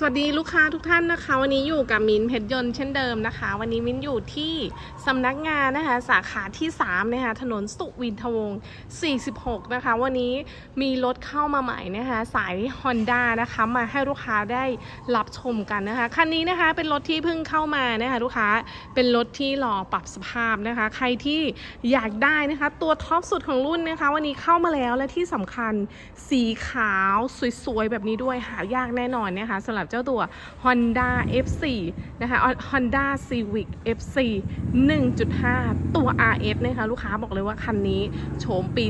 สวัสดีลูกค้าทุกท่านนะคะ วันนี้อยู่กับมิ้นเพชรยนต์เช่นเดิมนะคะ วันนี้มิ้นอยู่ที่สำนักงานนะคะ สาขาที่3นะคะถนนสุวินทวงศ์46 นะคะ วันนี้มีรถเข้ามาใหม่นะคะ สาย Honda นะคะมาให้ลูกค้าได้รับชมกันนะคะคันนี้นะคะเป็นรถที่เพิ่งเข้ามานะคะลูกค้าเป็นรถที่รอปรับสภาพนะคะ ใครที่อยากได้นะคะ ตัวท็อปสุดของรุ่นนะคะ วันนี้เข้ามาแล้วและที่สำคัญสีขาวสวยๆแบบนี้ด้วยหายากแน่นอนนะคะสำหรับเจ้าตัว Honda F4 นะคะ Honda Civic F4 1.5 ตัว RS นะคะลูกค้าบอกเลยว่าคันนี้โฉมปี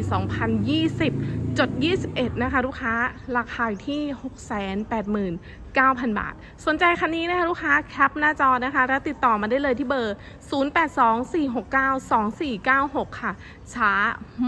2020 จด 21 นะคะลูกค้าราคาที่ 6 8 9 0 0 0 9,000 บาท สนใจคันนี้นะคะลูกค้าแคปหน้าจอนะคะ แล้วติดต่อมาได้เลยที่เบอร์ 0824692496 ค่ะ ช้า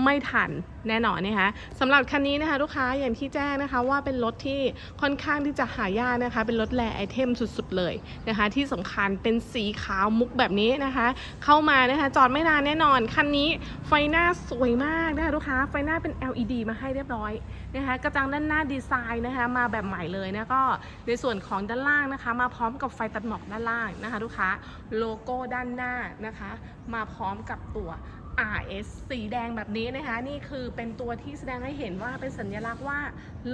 ไม่ทันแน่นอนนะคะสำหรับคันนี้นะคะ ลูกค้าอย่างที่แจ้งนะคะว่าเป็นรถที่ค่อนข้างที่จะหายากนะคะ เป็นรถแรไอเทมสุดๆเลยนะคะ ที่สำคัญเป็นสีขาวมุกแบบนี้นะคะ เข้ามานะคะ จอดไม่นานแน่นอน คันนี้ไฟหน้าสวยมากนะคะลูกค้าไฟหน้าเป็น LED มาให้เรียบร้อยนะคะ กระจังด้านหน้าดีไซน์นะคะ มาแบบใหม่เลยนะก็ในส่วนของด้านล่างนะคะ มาพร้อมกับไฟตัดหมอกด้านล่างนะคะ ลูกค้าโลโก้ด้านหน้านะคะ มาพร้อมกับตัว RS สีแดงแบบนี้นะคะ นี่คือเป็นตัวที่แสดงให้เห็นว่าเป็นสัญลักษณ์ว่า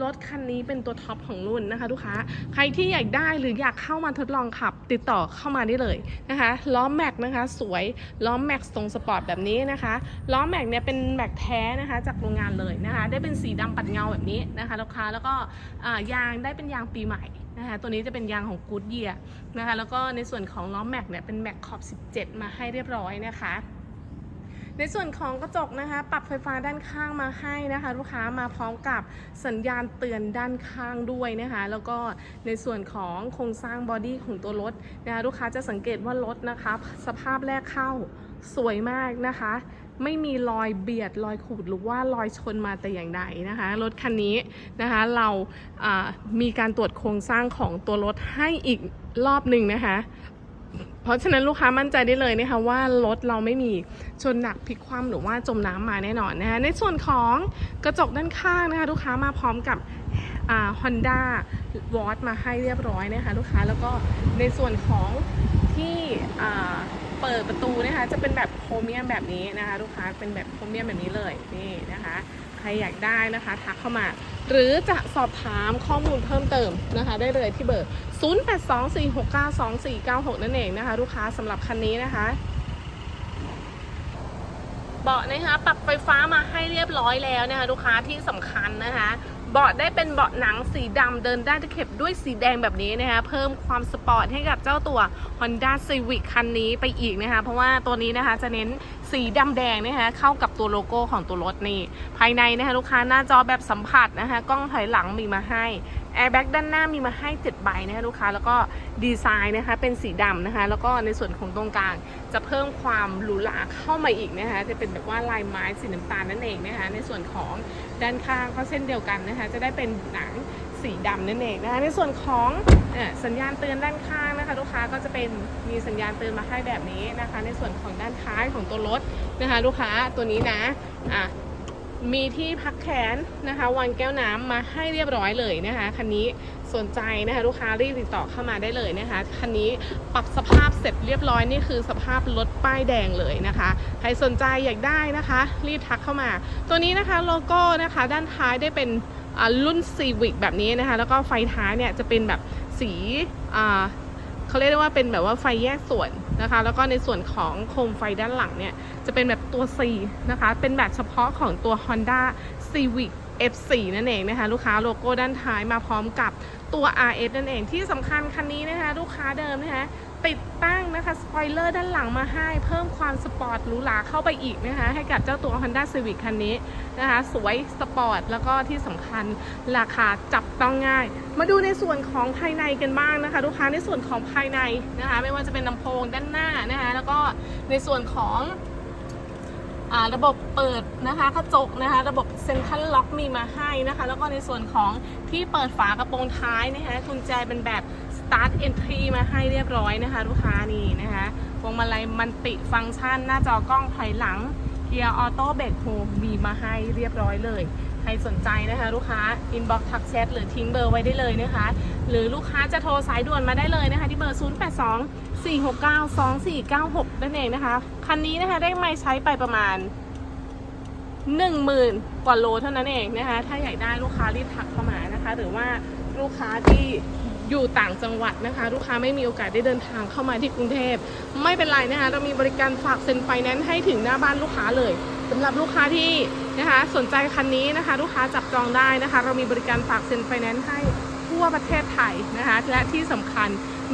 รถคันนี้เป็นตัวท็อปของรุ่นนะคะลูกค้าใครที่อยากได้หรืออยากเข้ามาทดลองขับ ติดต่อเข้ามาได้เลยนะคะล้อแม็กนะคะ สวยล้อแม็กตรงสปอร์ตแบบนี้นะคะล้อแม็กเนี่ยเป็นแม็กแท้นะคะจากโรงงานเลยนะคะ ได้เป็นสีดำปัดเงาแบบนี้นะคะลูกค้าแล้วก็ยางได้เป็นยางปีใหม่ นะคะตัวนี้จะเป็นยางของกูดเยียนะคะแล้วก็ในส่วนของล้อแม็กเนี่ยเป็นแม็กขอบ 17 มาให้เรียบร้อยนะคะในส่วนของกระจกนะคะ ปรับไฟฟ้าด้านข้างมาให้นะคะ ลูกค้ามาพร้อมกับสัญญาณเตือนด้านข้างด้วยนะคะ แล้วก็ในส่วนของโครงสร้างบอดี้ของตัวรถนะคะลูกค้าจะสังเกตว่ารถนะคะ สภาพแรกเข้าสวยมากนะคะ ไม่มีรอยเบียดรอยขูดหรือว่ารอยชนมาแต่อย่างใดนะคะรถคันนี้นะคะเรามีการตรวจโครงสร้างของตัวรถให้อีกรอบหนึ่งนะคะ เพราะฉะนั้นลูกค้ามั่นใจได้เลยนะคะว่ารถเราไม่มีชนหนักพลิกคว่ำหรือว่าจมน้ำมาแน่นอนนะคะในส่วนของกระจกด้านข้างนะคะลูกค้ามาพร้อมกับฮอ่า Honda w a t มาให้เรียบร้อยนะคะลูกค้าแล้วก็ในส่วนของที่ เปิดประตูนะคะ จะเป็นแบบโครเมียมแบบนี้นะคะ ลูกค้าเป็นแบบโครเมียมแบบนี้เลยนี่นะคะ ใครอยากได้นะคะ ทักเข้ามา หรือจะสอบถามข้อมูลเพิ่มเติมนะคะ ได้เลยที่เบอร์ 0824692496 นั่นเองนะคะ ลูกค้าสำหรับคันนี้นะคะเบาะนะคะปรับไฟฟ้ามาให้เรียบร้อยแล้วนะคะ ลูกค้าที่สำคัญนะคะ เบาะได้เป็นเบาะหนังสีดำเดินได้ตะเข็บด้วยสีแดงแบบนี้นะคะเพิ่มความสปอร์ตให้กับเจ้าตัว Honda Civic คันนี้ไปอีกนะคะเพราะว่าตัวนี้นะคะจะเน้นสีดำแดงนะคะเข้ากับตัวโลโก้ของตัวรถนี่ ภายในนะคะลูกค้าหน้าจอแบบสัมผัสนะคะกล้องถอยหลังมีมาให้แอร์แบ็กด้านหน้ามีมาให้7ใบนะคะลูกค้าแล้วก็ดีไซน์นะคะเป็นสีดำนะคะแล้วก็ในส่วนของตรงกลางจะเพิ่มความหรูหราเข้ามาอีกนะคะจะเป็นแบบว่าลายไม้สีน้ำตาลนั่นเองนะคะในส่วนของ ด้านข้างก็เช่นเดียวกันนะคะ จะได้เป็นหนังสีดำนั่นเองนะคะในส่วนของสัญญาณเตือนด้านข้างนะคะลูกค้าก็จะเป็นมีสัญญาณเตือนมาให้แบบนี้นะคะ ในส่วนของด้านท้ายของตัวรถนะคะ ลูกค้าตัวนี้นะอะ มีที่พักแขนนะคะวางแก้วน้ำมาให้เรียบร้อยเลยนะคะคันนี้สนใจนะคะลูกค้ารีบติดต่อเข้ามาได้เลยนะคะคันนี้ปรับสภาพเสร็จเรียบร้อยนี่คือสภาพรถป้ายแดงเลยนะคะใครสนใจอยากได้นะคะ รีบทักเข้ามา ตัวนี้นะคะโลโก้นะคะด้านท้ายได้เป็นรุ่น Civic แบบนี้นะคะแล้วก็ไฟท้ายเนี่ยจะเป็นแบบสีเขาเรียกได้ว่าเป็นแบบว่าไฟแยกส่วน นะคะ แล้วก็ในส่วนของโคมไฟด้านหลังเนี่ย จะเป็นแบบตัว C นะคะ เป็นแบบเฉพาะของตัว Honda Civic F4 นั่นเองนะคะลูกค้าโลโก้ด้านท้ายมาพร้อมกับตัว RS นั่นเองที่สำคัญคันนี้นะคะลูกค้าเดิมนะคะติดตั้งนะคะสปอยเลอร์ด้านหลังมาให้ เพิ่มความสปอร์ตหรูหราเข้าไปอีกนะคะให้กับเจ้าตัว Honda Civic คันนี้นะคะสวยสปอร์ตแล้วก็ที่สำคัญราคาจับต้องง่าย มาดูในส่วนของภายในกันบ้างนะคะลูกค้าในส่วนของภายในนะคะไม่ว่าจะเป็นลำโพงด้านหน้านะคะแล้วก็ในส่วนของ ระบบเปิดนะคะกระจกนะคะ ระบบเซ็นทรัลล็อกมีมาให้นะคะ แล้วก็ในส่วนของที่เปิดฝากระโปรงท้ายนะคะกุญแจเป็นแบบ start entry มาให้เรียบร้อยนะคะ ลูกค้านี่นะคะพวงมาลัยมันติฟังก์ชัน หน้าจอกล้องถอยหลังเกียร์ออโต้เบรกโฮมีมาให้เรียบร้อยเลยใครสนใจนะคะ ลูกค้าอินบ็อกทักแชทหรือทิ้งเบอร์ไว้ได้เลยนะคะ หรือลูกค้าจะโทรสายด่วนมาได้เลยนะคะ ที่เบอร์ 082 469 2496 นั่นเองนะคะ คันนี้นะคะได้ไม่ใช้ไปประมาณ 10,000 กว่าโลเท่านั้นเองนะคะ ถ้าอยากได้ลูกค้ารีบทักเข้ามานะคะ หรือว่าลูกค้าที่อยู่ต่างจังหวัดนะคะ ลูกค้าไม่มีโอกาสได้เดินทางเข้ามาที่กรุงเทพ ไม่เป็นไรนะคะ เรามีบริการฝากเซ็นไฟแนนซ์ให้ถึงหน้าบ้านลูกค้าเลยสำหรับลูกค้าที่นะคะ สนใจคันนี้นะคะ ลูกค้าจับจองได้นะคะ เรามีบริการฝากเซ็นไฟแนนซ์ให้ทั่วประเทศไทยนะคะ และที่สำคัญ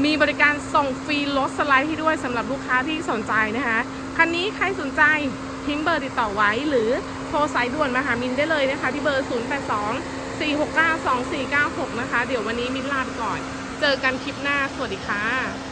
มีบริการส่งฟรีรถสไลด์ให้ด้วยสำหรับลูกค้าที่สนใจนะคะ คันนี้ใครสนใจทิ้งเบอร์ติดต่อไว้หรือโทรสายด่วนมาหามินได้เลยนะคะ ที่เบอร์ 082 469 2496 นะคะ เดี๋ยววันนี้มินลาไปก่อน เจอกันคลิปหน้า สวัสดีค่ะ